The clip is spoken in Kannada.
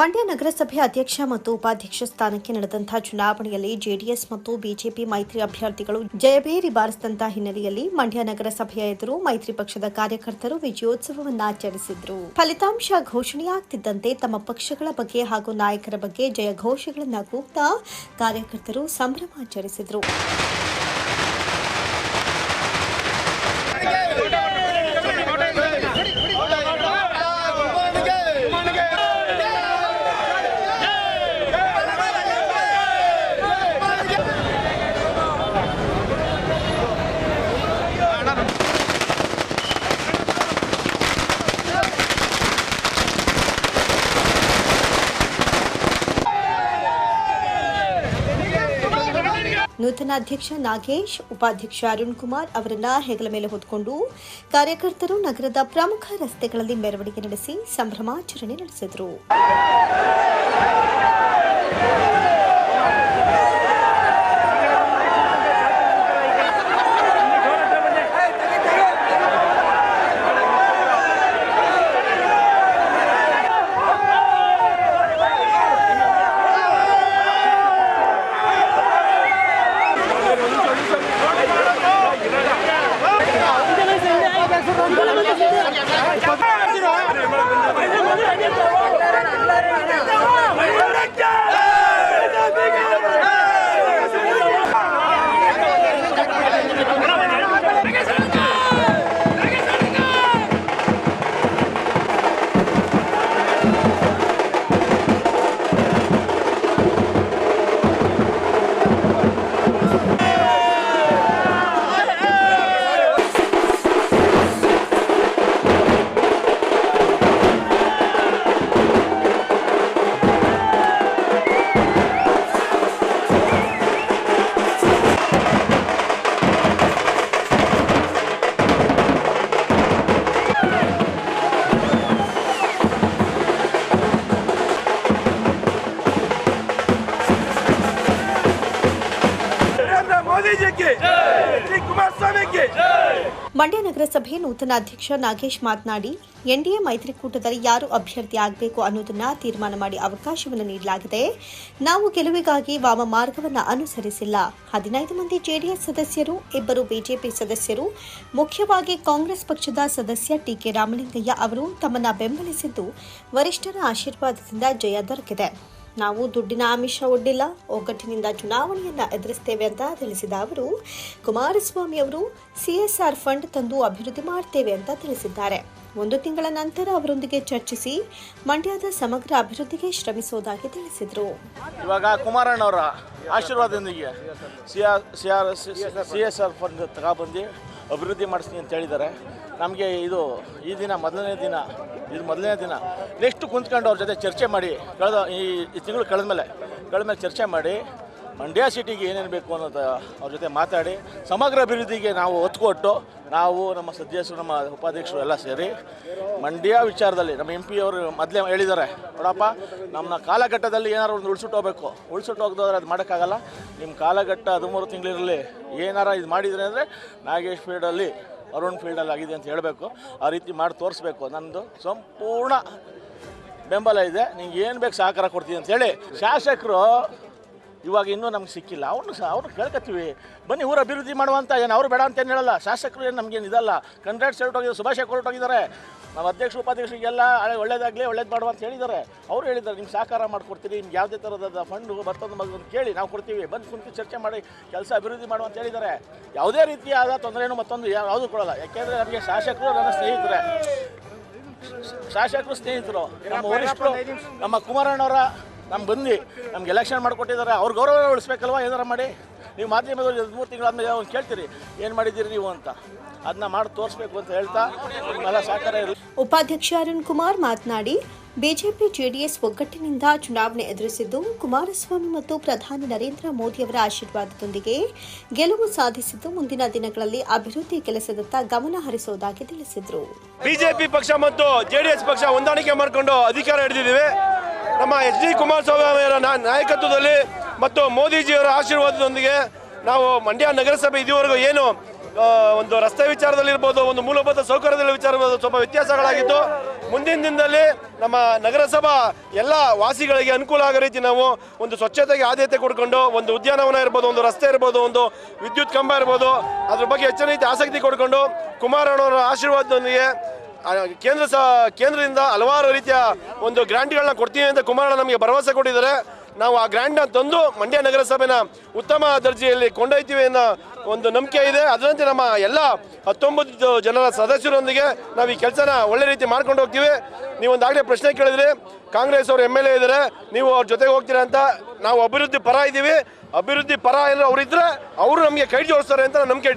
ಮಂಡ್ಯ ನಗರಸಭೆ ಅಧ್ಯಕ್ಷ ಮತ್ತು ಉಪಾಧ್ಯಕ್ಷ ಸ್ಥಾನಕ್ಕೆ ನಡೆದಂತಹ ಚುನಾವಣೆಯಲ್ಲಿ ಜೆಡಿಎಸ್ ಮತ್ತು ಬಿಜೆಪಿ ಮೈತ್ರಿ ಅಭ್ಯರ್ಥಿಗಳು ಜಯಬೇರಿ ಬಾರಿಸಿದಂತಹ ಹಿನ್ನೆಲೆಯಲ್ಲಿ ಮಂಡ್ಯ ನಗರಸಭೆಯ ಎದುರು ಮೈತ್ರಿ ಪಕ್ಷದ ಕಾರ್ಯಕರ್ತರು ವಿಜಯೋತ್ಸವವನ್ನು ಆಚರಿಸಿದ್ರು. ಫಲಿತಾಂಶ ಘೋಷಣೆಯಾಗ್ತಿದ್ದಂತೆ ತಮ್ಮ ಪಕ್ಷಗಳ ಬಗ್ಗೆ ಹಾಗೂ ನಾಯಕರ ಬಗ್ಗೆ ಜಯ ಘೋಷಗಳನ್ನು ಕೂಗ್ತಾ ಕಾರ್ಯಕರ್ತರು ಸಂಭ್ರಮಾಚರಿಸಿದ್ರು ನೂತನ ಅಧ್ಯಕ್ಷ ನಾಗೇಶ್, ಉಪಾಧ್ಯಕ್ಷ ಅರುಣ್ ಕುಮಾರ್ ಅವರನ್ನ ಹೆಗಲ ಮೇಲೆ ಹೊತ್ತುಕೊಂಡು ಕಾರ್ಯಕರ್ತರು ನಗರದ ಪ್ರಮುಖ ರಸ್ತೆಗಳಲ್ಲಿ ಮೆರವಣಿಗೆ ನಡೆಸಿ ಸಂಭ್ರಮಾಚರಣೆ ನಡೆಸಿದರು. ಮಂಡ್ಯ ನಗರಸಭೆ ನೂತನ ಅಧ್ಯಕ್ಷ ನಾಗೇಶ್ ಮಾತನಾಡಿ, ಎನ್ಡಿಎ ಮೈತ್ರಿಕೂಟದಲ್ಲಿ ಯಾರು ಅಭ್ಯರ್ಥಿ ಆಗಬೇಕು ಅನ್ನೋದನ್ನ ತೀರ್ಮಾನ ಮಾಡಿ ಅವಕಾಶವನ್ನು ನೀಡಲಾಗಿದೆ. ನಾವು ಗೆಲುವಿಗಾಗಿ ವಾಮ ಮಾರ್ಗವನ್ನು ಅನುಸರಿಸಿಲ್ಲ. ಹದಿನೈದು ಮಂದಿ ಜೆಡಿಎಸ್ ಸದಸ್ಯರು, ಇಬ್ಬರು ಬಿಜೆಪಿ ಸದಸ್ಯರು, ಮುಖ್ಯವಾಗಿ ಕಾಂಗ್ರೆಸ್ ಪಕ್ಷದ ಸದಸ್ಯ ಟಿಕೆ ರಾಮಲಿಂಗಯ್ಯ ಅವರು ತಮ್ಮನ್ನ ಬೆಂಬಲಿಸಿದ್ದು ವರಿಷ್ಠರ ಆಶೀರ್ವಾದದಿಂದ ಜಯ ದೊರಕಿದೆ. ನಾವು ದುಡ್ಡಿನ ಆಮಿಷ ಒಡ್ಡಿಲ್ಲ ಒಗ್ಗಟ್ಟಿನಿಂದ ಚುನಾವಣೆಯನ್ನ ಎದುರಿಸ್ತೇವೆ ಅಂತ ತಿಳಿಸಿದ ಅವರು ಕುಮಾರಸ್ವಾಮಿ ಅವರು ಸಿಎಸ್ಆರ್ ಫಂಡ್ ತಂದು ಅಭಿವೃದ್ಧಿ ಮಾಡ್ತೇವೆ ಅಂತ ತಿಳಿಸಿದ್ದಾರೆ ಒಂದು ತಿಂಗಳ ನಂತರ ಅವರೊಂದಿಗೆ ಚರ್ಚಿಸಿ ಮಂಡ್ಯದ ಸಮಗ್ರ ಅಭಿವೃದ್ಧಿಗೆ ಶ್ರಮಿಸುವುದಾಗಿ ತಿಳಿಸಿದರು ಇವಾಗ ಕುಮಾರಣ್ಣವರ ಆಶೀರ್ವಾದದೊಂದಿಗೆ C R C R C S R fund ಅಭಿವೃದ್ಧಿ ಮಾಡಿಸ್ತೀನಿ ಅಂತ ಹೇಳಿದ್ದಾರೆ. ನಮಗೆ ಇದು ಈ ದಿನ ಮೊದಲನೇ ದಿನ, ಇದು ಮೊದಲನೇ ದಿನ. ನೆಕ್ಸ್ಟ್ ಕುಂತ್ಕೊಂಡು ಅವ್ರ ಜೊತೆ ಚರ್ಚೆ ಮಾಡಿ, ಕಳೆದ ಈ ತಿಂಗಳು ಕಳೆದ ಮೇಲೆ ಕಳೆದ ಮೇಲೆ ಚರ್ಚೆ ಮಾಡಿ ಮಂಡ್ಯ ಸಿಟಿಗೆ ಏನೇನು ಬೇಕು ಅನ್ನೋದು ಅವ್ರ ಜೊತೆ ಮಾತಾಡಿ, ಸಮಗ್ರ ಅಭಿವೃದ್ಧಿಗೆ ನಾವು ಒತ್ತು ಕೊಟ್ಟು ನಾವು ನಮ್ಮ ಸದಸ್ಯರು, ನಮ್ಮ ಉಪಾಧ್ಯಕ್ಷರು ಎಲ್ಲ ಸೇರಿ ಮಂಡ್ಯ ವಿಚಾರದಲ್ಲಿ ನಮ್ಮ ಎಂ ಪಿ ಅವರು ಮೊದಲೇ ಹೇಳಿದ್ದಾರೆ, ನೋಡಪ್ಪ, ನಮ್ಮ ಕಾಲಘಟ್ಟದಲ್ಲಿ ಏನಾರು ಒಂದು ಉಳಿಸಿಟ್ಟು ಹೋಗ್ಬೇಕು. ಉಳಿಸಿಟ್ಟು ಹೋಗ್ದಾದ್ರೆ ಅದು ಮಾಡೋಕ್ಕಾಗಲ್ಲ. ನಿಮ್ಮ ಕಾಲಘಟ್ಟ ಹದಿಮೂರು ತಿಂಗಳಿರಲಿ ಏನಾರ ಇದು ಮಾಡಿದರೆ ಅಂದರೆ ನಾಗೇಶ್ ಫೀಲ್ಡಲ್ಲಿ ಅರುಣ್ ಫೀಲ್ಡಲ್ಲಿ ಆಗಿದೆ ಅಂತ ಹೇಳಬೇಕು. ಆ ರೀತಿ ಮಾಡಿ ತೋರಿಸ್ಬೇಕು. ನನ್ನದು ಸಂಪೂರ್ಣ ಬೆಂಬಲ ಇದೆ. ನಿಂಗೆ ಏನು ಬೇಕು ಸಹಕಾರ ಕೊಡ್ತೀನಿ ಅಂತೇಳಿ ಶಾಸಕರು ಇವಾಗ ಇನ್ನೂ ನಮ್ಗೆ ಸಿಕ್ಕಿಲ್ಲ. ಅವ್ರನ್ನ ಸಹ ಅವ್ರನ್ನ ಬನ್ನಿ, ಊರು ಅಭಿವೃದ್ಧಿ ಮಾಡುವಂತ ಏನು ಅವ್ರು ಬೇಡ ಅಂತ ಏನು ಹೇಳಲ್ಲ. ಶಾಸಕರು ಏನು ನಮಗೇನು ಇದಲ್ಲ. ಕಂಡ್ರಾಟ್ಸ್ ಹೊರಟೋಗಿದ್ದಾರೆ ಶುಭಾಶಯ ಹೊರಟೋಗಿದ್ದಾರೆ ನಮ್ಮ ಅಧ್ಯಕ್ಷ ಉಪಾಧ್ಯಕ್ಷರಿಗೆಲ್ಲ ಒಳ್ಳೇದಾಗಲಿ, ಒಳ್ಳೇದು ಮಾಡುವ ಅಂತ ಹೇಳಿದ್ದಾರೆ. ಅವರು ಹೇಳಿದ್ದಾರೆ, ನಿಮ್ಗೆ ಸಹಕಾರ ಮಾಡಿಕೊಡ್ತೀರಿ ನಿಮ್ಗೆ ಯಾವುದೇ ಥರದ ಫಂಡು ಬರ್ತದ ಮಗನ ಕೇಳಿ, ನಾವು ಕೊಡ್ತೀವಿ. ಬಂದು ಕುಂತು ಚರ್ಚೆ ಮಾಡಿ, ಕೆಲಸ ಅಭಿವೃದ್ಧಿ ಮಾಡುವ ಅಂತ ಹೇಳಿದ್ದಾರೆ. ಯಾವುದೇ ರೀತಿಯಾದ ತೊಂದರೆನೂ ಮತ್ತೊಂದು ಯಾವುದೂ ಕೊಡಲ್ಲ. ಯಾಕೆಂದರೆ ನಮಗೆ ಶಾಸಕರು ನನ್ನ ಸ್ನೇಹಿತರೆ. ಶಾಸಕರು ಸ್ನೇಹಿತರು. ನಮ್ಮ ವರಿಷ್ಠರು, ನಮ್ಮ ಕುಮಾರಣ್ಣವರ ನಮ್ಗೆ ಬಂದು ನಮ್ಗೆ ಎಲೆಕ್ಷನ್ ಮಾಡಿಕೊಟ್ಟಿದ್ದಾರೆ ಅವ್ರ ಗೌರವ ಉಳಿಸ್ಬೇಕಲ್ವ? ಏನಾರ ಮಾಡಿ? ನೀವು ಮಾಧ್ಯಮದಲ್ಲಿ ಮೂರು ತಿಂಗಳಾದ್ಮೇಲೆ ಅವ್ನು ಕೇಳ್ತೀರಿ ಏನು ಮಾಡಿದ್ದೀರಿ ನೀವು ಅಂತ. ಅದನ್ನ ಮಾಡಿ ತೋರಿಸ್ಬೇಕು ಅಂತ ಹೇಳ್ತಾ ನಿಮ್ಮೆಲ್ಲ ಸಹಕಾರ ಇರಲಿ ಉಪಾಧ್ಯಕ್ಷ ಅರುಣ್ ಕುಮಾರ್ ಮಾತನಾಡಿ ಬಿಜೆಪಿ ಜೆಡಿಎಸ್ ಒಗ್ಗಟ್ಟಿನಿಂದ ಚುನಾವಣೆ ಎದುರಿಸಿದ್ದು ಕುಮಾರಸ್ವಾಮಿ ಮತ್ತು ಪ್ರಧಾನಿ ನರೇಂದ್ರ ಮೋದಿಯವರ ಆಶೀರ್ವಾದದೊಂದಿಗೆ ಗೆಲುವು ಸಾಧಿಸಿದ್ದು ಮುಂದಿನ ದಿನಗಳಲ್ಲಿ ಅಭಿವೃದ್ಧಿ ಕೆಲಸದತ್ತ ಗಮನ ಹರಿಸುವುದಾಗಿ ತಿಳಿಸಿದರು. ಬಿಜೆಪಿ ಪಕ್ಷ ಮತ್ತು ಜೆಡಿಎಸ್ ಪಕ್ಷ ಹೊಂದಾಣಿಕೆ ಮಾಡಿಕೊಂಡು ಅಧಿಕಾರ ಹಿಡಿದಿದ್ದೀವಿ. ನಮ್ಮ ಎಚ್ ಡಿ ಕುಮಾರಸ್ವಾಮಿ ಅವರ ನಾಯಕತ್ವದಲ್ಲಿ ಮತ್ತು ಮೋದಿಜಿಯವರ ಆಶೀರ್ವಾದದೊಂದಿಗೆ ನಾವು ಮಂಡ್ಯ ನಗರಸಭೆ ಇದುವರೆಗೂ ಏನು ಒಂದು ರಸ್ತೆ ವಿಚಾರದಲ್ಲಿರ್ಬೋದು ಒಂದು ಮೂಲಭೂತ ಸೌಕರ್ಯದಲ್ಲಿ ವಿಚಾರ ಸ್ವಲ್ಪ ವ್ಯತ್ಯಾಸಗಳಾಗಿತ್ತು. ಮುಂದಿನ ದಿನದಲ್ಲಿ ನಮ್ಮ ನಗರಸಭಾ ಎಲ್ಲ ವಾಸಿಗಳಿಗೆ ಅನುಕೂಲ ಆಗೋ ರೀತಿ ನಾವು ಒಂದು ಸ್ವಚ್ಛತೆಗೆ ಆದ್ಯತೆ ಕೊಡ್ಕೊಂಡು ಒಂದು ಉದ್ಯಾನವನ ಇರ್ಬೋದು, ಒಂದು ರಸ್ತೆ ಇರ್ಬೋದು, ಒಂದು ವಿದ್ಯುತ್ ಕಂಬ ಇರ್ಬೋದು, ಅದ್ರ ಬಗ್ಗೆ ಹೆಚ್ಚಿನ ರೀತಿ ಆಸಕ್ತಿ ಕೊಡ್ಕೊಂಡು ಕುಮಾರಣ್ಣವರ ಆಶೀರ್ವಾದದೊಂದಿಗೆ ಕೇಂದ್ರ ಸ, ಕೇಂದ್ರದಿಂದ ಹಲವಾರು ರೀತಿಯ ಒಂದು ಗ್ರಾಂಟ್ಗಳನ್ನ ಕೊಡ್ತೀವಿ ಅಂತ ಕುಮಾರಣ್ಣ ನಮಗೆ ಭರವಸೆ ಕೊಟ್ಟಿದ್ದಾರೆ. ನಾವು ಆ ಗ್ರ್ಯಾಂಡ್ನ ತಂದು ಮಂಡ್ಯ ನಗರಸಭೆನ ಉತ್ತಮ ದರ್ಜೆಯಲ್ಲಿ ಕೊಂಡೊಯ್ತೀವಿ ಅನ್ನೋ ಒಂದು ನಂಬಿಕೆ ಇದೆ. ಅದರಂತೆ ನಮ್ಮ ಎಲ್ಲ ಹತ್ತೊಂಬತ್ತು ಜನರ ಸದಸ್ಯರೊಂದಿಗೆ ನಾವು ಈ ಕೆಲಸನ ಒಳ್ಳೆ ರೀತಿ ಮಾಡ್ಕೊಂಡು ಹೋಗ್ತೀವಿ. ನೀವು ಒಂದಾಗಲೇ ಪ್ರಶ್ನೆ ಕೇಳಿದ್ರಿ. ಕಾಂಗ್ರೆಸ್ ಅವರು ಎಂ ಎಲ್ ಎ ಇದ್ದಾರೆ. ನೀವು ಅವ್ರ ಜೊತೆಗೆ ಹೋಗ್ತೀರಾ ಅಂತ ನಾವು ಅಭಿವೃದ್ಧಿ ಪರ ಇದ್ದೀವಿ. ಅಭಿವೃದ್ಧಿ ಪರ ಎಲ್ಲ ಅವರಿದ್ದರೆ ಅವರು ನಮಗೆ ಕೈ ಜೋಡಿಸ್ತಾರೆ ಅಂತ ನಂಬಿಕೆ